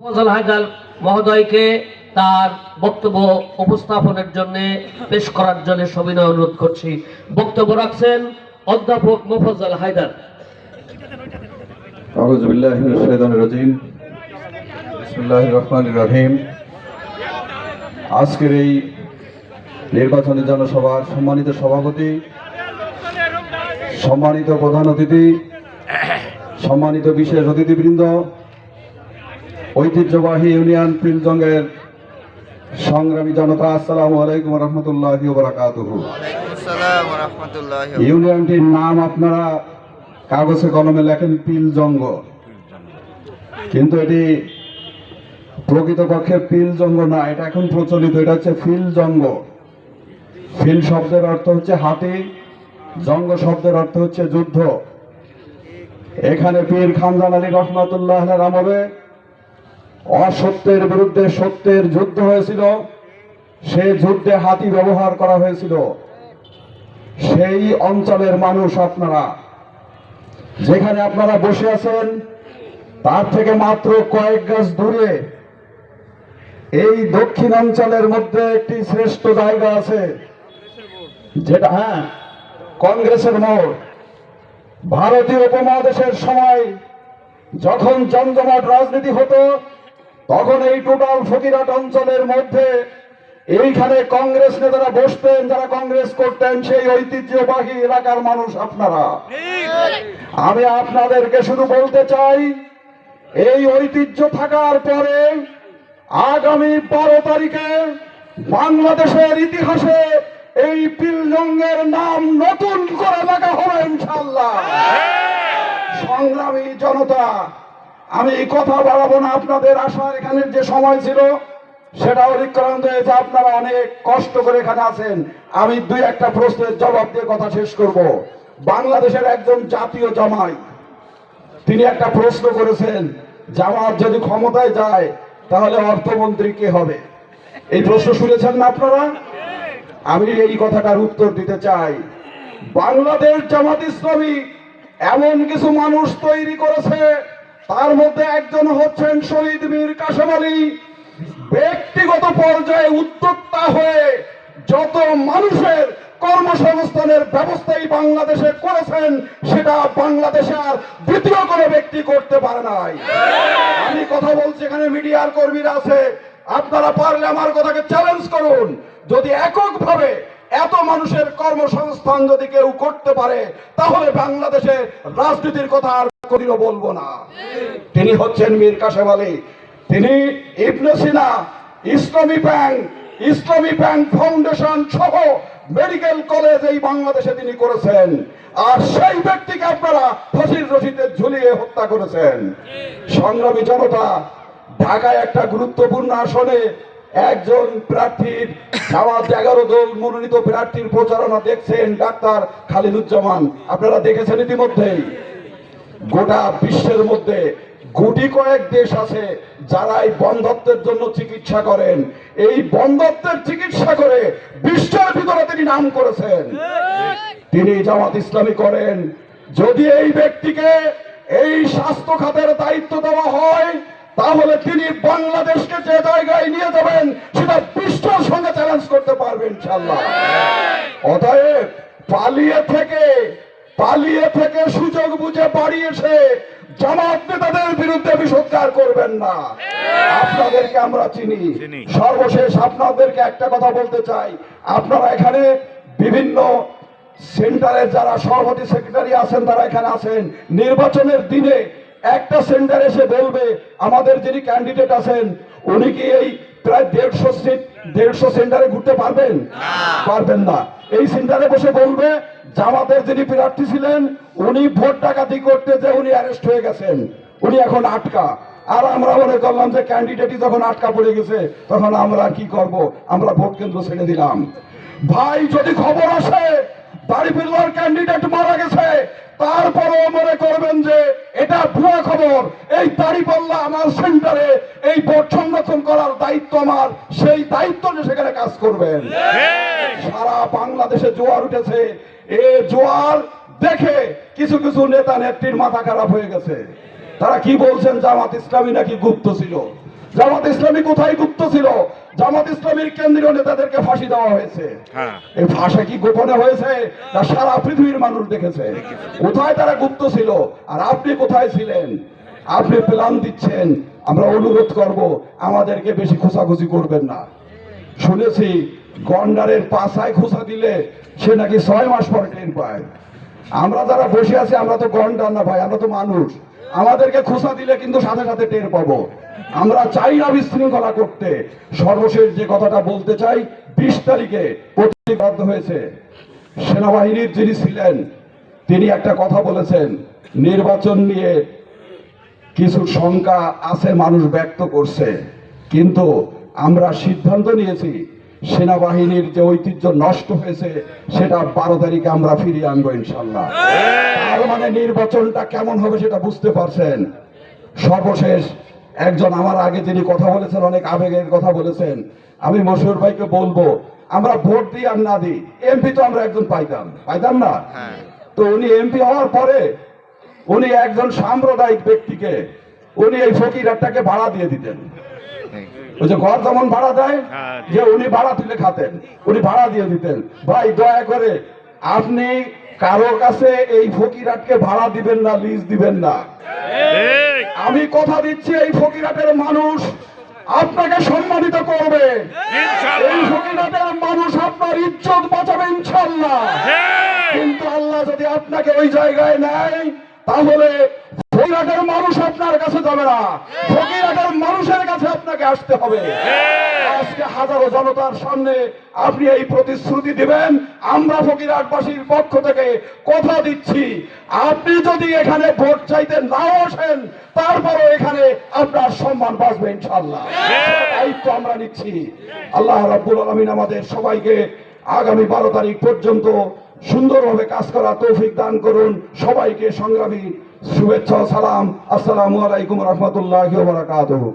হায়দার মহোদয়কে তার বক্তব্য উপস্থাপনের জন্য পেশ করার জন্য সবিনয় অনুরোধ করছি। বক্তব্য রাখছেন অধ্যাপক মোফাজ্জল হায়দার। আউযু বিল্লাহি মিনাশ শাইতানির রাজিম। বিসমিল্লাহির রহমানির রহিম। আজকের এই নির্বাচনী জনসভার সম্মানিত সভাপতি, সম্মানিত প্রধান অতিথি, সম্মানিত বিশেষ অতিথিবৃন্দ ঐতিহ্যবাহী ইউনিয়ন পিলজঙ্গের সংগ্রামী জনতা আসসালামু আলাইকুম রহমতুল্লাহি বারাকাতুহু। ইউনিয়নটির নাম আপনারা কাগজে কলমে লেখেন পিল জঙ্গ কিন্তু এটি প্রকৃতপক্ষে পিল জঙ্গ না এটা এখন প্রচলিত এটা হচ্ছে ফিল জঙ্গ ফিল শব্দের অর্থ হচ্ছে হাতি জঙ্গ শব্দের অর্থ হচ্ছে যুদ্ধ। এখানে পীর খানজান আলী রহমতুল্লাহ আমলে অসত্যের বিরুদ্ধে সত্যের যুদ্ধ হয়েছিল। সে যুদ্ধে হাতি ব্যবহার করা হয়েছিল। সেই অঞ্চলের মানুষ আপনারা, যেখানে আপনারা বসে আছেন, তার থেকে মাত্র কয়েক গাছ দূরে, এই দক্ষিণ অঞ্চলের মধ্যে একটি শ্রেষ্ঠ জায়গা আছে, যেটা হ্যাঁ কংগ্রেসের মোড়। ভারতীয় উপমহাদেশের সময় যখন জমজমাট রাজনীতি হতো তখন এই টোটাল ফকিরাট অঞ্চলের মধ্যে এইখানে কংগ্রেস নেতারা বসতেন, যারা কংগ্রেস করতেন, সেই ঐতিহ্যবাহী এলাকার মানুষ আপনারা। আমি আপনাদেরকে শুধু বলতে চাই, এই ঐতিহ্য থাকার পরে আগামী বারো তারিখে বাংলাদেশের ইতিহাসে এই পিলজঙ্গের নাম নতুন করে লেখা হবে ইনশাল্লাহ সংগ্রামী জনতা আমি এই কথা বাড়াবো না, আপনাদের আসার এখানে যে সময় ছিল সেটা অতিক্রান্ত হয়েছে, আপনারা অনেক কষ্ট করে এখানে আছেন। আমি দুই একটা প্রশ্নের জবাব দিয়ে কথা শেষ করব। বাংলাদেশের একজন জাতীয় জামাই, তিনি একটা প্রশ্ন করেছেন, জামাত যদি ক্ষমতায় যায়, তাহলে অর্থমন্ত্রী কে হবে? এই প্রশ্ন শুনেছেন না আপনারা? আমি এই কথাটার উত্তর দিতে চাই। বাংলাদেশ জামাত ইসলামী এমন কিছু মানুষ তৈরি করেছে তার মধ্যে একজন হচ্ছেন শহীদ মীর কাশেম আলী। ব্যক্তিগত পর্যায়ে উদ্যোক্তা হয়ে যত মানুষের কর্মসংস্থানের ব্যবস্থাই বাংলাদেশে করেছেন, সেটা বাংলাদেশে আর দ্বিতীয় কোনো ব্যক্তি করতে পারে নাই। আমি কথা বলছি এখানে মিডিয়ার কর্মীরা আছে। আপনারা পারলে আমার কথাকে চ্যালেঞ্জ করুন। যদি এককভাবে এত মানুষের কর্মসংস্থান যদি কেউ করতে পারে, তাহলে বাংলাদেশে রাজনীতির কথা আর কোনদিনও বলব না। তিনি হচ্ছেন মীর কাশেম আলী। তিনি ইবনে সিনা, Islami Bank Islami Bank Foundation সহ মেডিকেল কলেজ এই বাংলাদেশে তিনি করেছেন। আর সেই ব্যক্তিকে আপনারা ফাঁসির রশিতে ঝুলিয়ে হত্যা করেছেন। সংগ্রামী জনতা ঢাকায় একটা গুরুত্বপূর্ণ আসনে একজন প্রার্থীর জামাত এগারো দল মনোনীত প্রার্থীর প্রচারণা দেখছেন ডাক্তার খালিদুজ্জামান। আপনারা দেখেছেন ইতিমধ্যেই। গোটা বিশ্বের মধ্যে গুটি কয়েক দেশ আছে যারা এই বন্ধত্বের জন্য চিকিৎসা করেন। এই বন্ধত্বের চিকিৎসা করে বিশ্বের ভিতরে তিনি নাম করেছেন। তিনি জামাত ইসলামী করেন। যদি এই ব্যক্তিকে এই স্বাস্থ্য খাতের দায়িত্ব দেওয়া হয় তাহলে তিনি বাংলাদেশকে যে জায়গায় নিয়ে যাবেন সেটা বিশ্বের সঙ্গে চ্যালেঞ্জ করতে পারবেন ইনশাল্লাহ অতএব পালিয়ে থেকে পালিয়ে থেকে সুযোগ বুঝে বাড়িয়েছে জামাত নেতাদের বিরুদ্ধে বিষোদ্গার করবেন না। আপনাদেরকে আমরা চিনি। সর্বশেষ আপনাদেরকে একটা কথা বলতে চাই। আপনারা এখানে বিভিন্ন সেন্টারের যারা সভাপতি সেক্রেটারি আছেন তারা এখানে আছেন। নির্বাচনের দিনে একটা সেন্টার এসে বলবে আমাদের যিনি ক্যান্ডিডেট আছেন উনি কি এই প্রায় দেড়শো সিট দেড়শো সেন্টারে ঘুরতে পারবেন? পারবেন না। এই সেন্টারে বসে বলবে জামাতের যিনি প্রার্থী ছিলেন উনি ভোট ডাকাতি করতে যে উনি অ্যারেস্ট হয়ে গেছেন উনি এখন আটকা। আর আমরা মনে করলাম যে ক্যান্ডিডেটই যখন আটকা পড়ে গেছে তখন আমরা কি করব? আমরা ভোট কেন্দ্র ছেড়ে দিলাম। ভাই যদি খবর আসে দাড়িপিল্লার ক্যান্ডিডেট মারা গেছে। তারপরেও মনে করবেন যে এটা ভুয়া খবর। এই দাড়িপাল্লা আমার সেন্টারে এই ভোট সংরক্ষণ করার দায়িত্ব আমার। সেই দায়িত্ব যে সেখানে কাজ করবেন। সারা বাংলাদেশে জোয়ার উঠেছে। এ জোয়ার দেখে কিছু কিছু নেতা নেত্রীর মাথা খারাপ হয়ে গেছে। তারা কি বলছেন জামাত ইসলামী নাকি গুপ্ত ছিল? জামাত ইসলামী কোথায় গুপ্ত ছিল? জামাত ইসলামীর কেন্দ্রীয় নেতাদেরকে ফাঁসি দেওয়া হয়েছে। হ্যাঁ। এই ভাষা কি গোপনে হয়েছে? না সারা পৃথিবীর মানুষ দেখেছে। কোথায় তারা গুপ্ত ছিল? আর আপনি কোথায় ছিলেন? আপনি প্ল্যান দিচ্ছেন। আমরা অনুরোধ করব আমাদেরকে বেশি খোঁচাখুচি করবেন না। শুনেছি গন্ডারের পাশায় খোঁচা দিলে সে নাকি ছয় মাস পর টের পায়। আমরা যারা বসে আছি আমরা তো গন্ডার না ভাই আমরা তো মানুষ। আমাদেরকে খোঁচা দিলে কিন্তু সাথে সাথে টের পাবো। আমরা চাই না বিশৃঙ্খলা করতে। সর্বশেষ যে কথাটা বলতে চাই, বিশ তারিখে প্রতিবদ্ধ হয়েছে সেনাবাহিনীর যিনি ছিলেন, তিনি একটা কথা বলেছেন, নির্বাচন নিয়ে কিছু শঙ্কা আছে, মানুষ ব্যক্ত করছে। কিন্তু আমরা সিদ্ধান্ত নিয়েছি সেনাবাহিনীর যে ঐতিহ্য নষ্ট হয়েছে সেটা বারো তারিখে আমরা ফিরিয়ে আনব ইনশাল্লাহ। তার মানে নির্বাচনটা কেমন হবে সেটা বুঝতে পারছেন? সর্বশেষ একজন আমার আগে যিনি কথা বলেছেন অনেক আবেগের কথা বলেছেন। আমি মশুর ভাইকে বলব আমরা ভোট দিই আর না দিই এমপি তো আমরা একজন পাইতাম। পাইতাম না? হ্যাঁ। তো উনি এমপি হওয়ার পরে উনি একজন সাম্প্রদায়িক ব্যক্তিকে উনি এই ফকিরারটাকে ভাড়া দিয়ে দিতেন। ওই যে ঘর যেমন ভাড়া দেয় হ্যাঁ। যে উনি ভাড়া তুলে খাতেন উনি ভাড়া দিয়ে দিতেন। ভাই দয়া করে আপনি কারও কাছে এই ফকিরাটকে ভাড়া দিবেন না লিজ দিবেন না। আমি কথা দিচ্ছি এই ফকিরাটের মানুষ আপনাকে সম্মানিত করবে। এই ফকিরাটের মানুষ আপনার ইজ্জত বাঁচাবে ইনশাল্লাহ কিন্তু আল্লাহ যদি আপনাকে ওই জায়গায় নেয় তাহলে ফকিরাটের মানুষ আপনার কাছে যাবে না। ফকিরাটের মানুষের কাছে আপনাকে আসতে হবে। আজকে হাজারো জনতার সামনে আপনি এই প্রতিশ্রুতি দিবেন। আমরা ফকিরাটবাসীর পক্ষ থেকে কথা দিচ্ছি। আপনি যদি এখানে ভোট চাইতে নাও আসেন, তারপরও এখানে আপনার সম্মান বাঁচবে ইনশাল্লাহ দায়িত্ব আমরা নিচ্ছি। আল্লাহ রাব্বুল আলমিন আমাদের সবাইকে আগামী বারো তারিখ পর্যন্ত সুন্দরভাবে কাজ করা তৌফিক দান করুন। সবাইকে সংগ্রামী শুভেচ্ছা সালাম। আসসালামু আলাইকুম রহমতুল্লাহ বারাকাতুহু।